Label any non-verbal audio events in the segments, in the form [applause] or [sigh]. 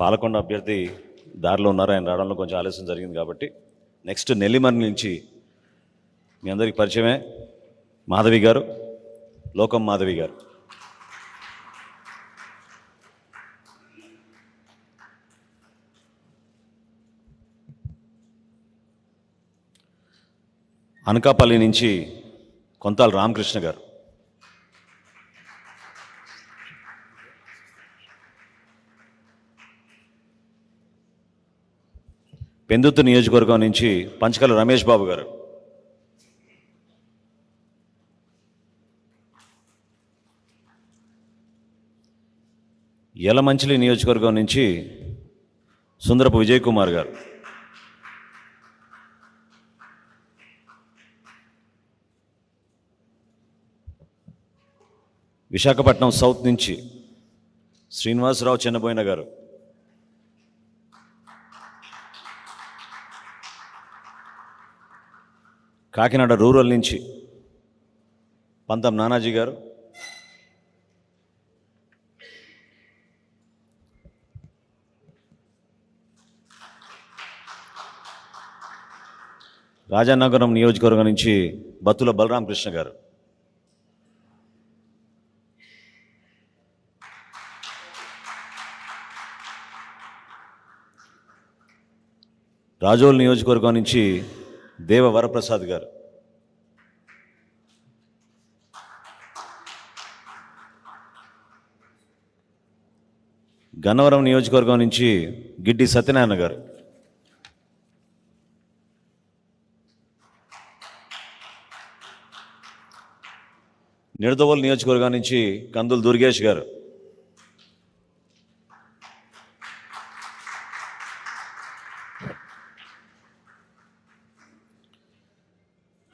పాలకొండ అభ్యర్థి దారిలో ఉన్నారు. ఆయన రావడంలో కొంచెం ఆలస్యం జరిగింది కాబట్టి నెక్స్ట్ నెల్లిమర్ నుంచి మీ అందరికి పరిచయమే మాధవి గారు లోకం మాధవి గారు. అనకాపల్లి నుంచి కొంతాల రామకృష్ణ గారు. పెందుతు నియోజకవర్గం నుంచి పంచకల రమేష్ బాబు గారు. యలమంచిలి నియోజకవర్గం నుంచి సుందరపు విజయ్ కుమార్ గారు. విశాఖపట్నం సౌత్ నుంచి శ్రీనివాసరావు చిన్నబోయిన గారు. కాకినాడ రూరల్ నుంచి పంతం నానాజీ గారు. రాజానగరం నియోజకవర్గం నుంచి బత్తుల బలరామకృష్ణ గారు. రాజోల్ నియోజకవర్గం నుంచి దేవ వరప్రసాద్ గారు. గన్నవరం నియోజకవర్గం నుంచి గిడ్డి సత్యనారాయణ గారు. నిడదవోలు నియోజకవర్గం నుంచి కందులు దుర్గేష్ గారు.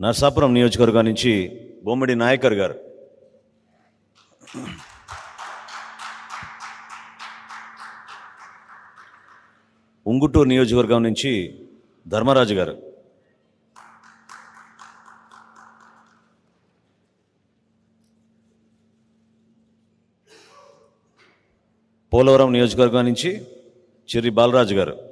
నర్సాపురం నియోజకవర్గం నుంచి బొమ్మడి నాయకర్ గారు. ఉంగుటూరు నియోజకవర్గం నుంచి ధర్మరాజు గారు. పోలవరం నియోజకవర్గం నుంచి చిర్రి బాలరాజు గారు.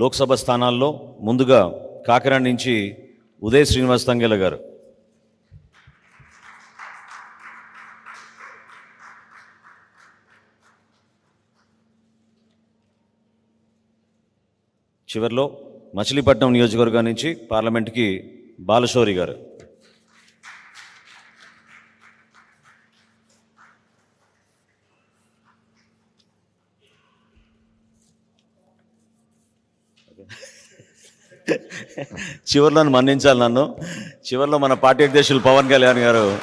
లోక్సభ స్థానాల్లో ముందుగా కాకినాడ నుంచి ఉదయ్ శ్రీనివాస్ తంగేల గారు. చివరిలో మచిలీపట్నం నియోజకవర్గం నుంచి పార్లమెంట్కి బాలశౌరి గారు. [laughs] చివరిలో మన్నించాలి నన్ను. చివరిలో మన పార్టీ అధ్యక్షులు పవన్ కళ్యాణ్ గారు.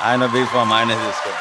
ఆయన బీఫామ్ ఆయనే తీసుకో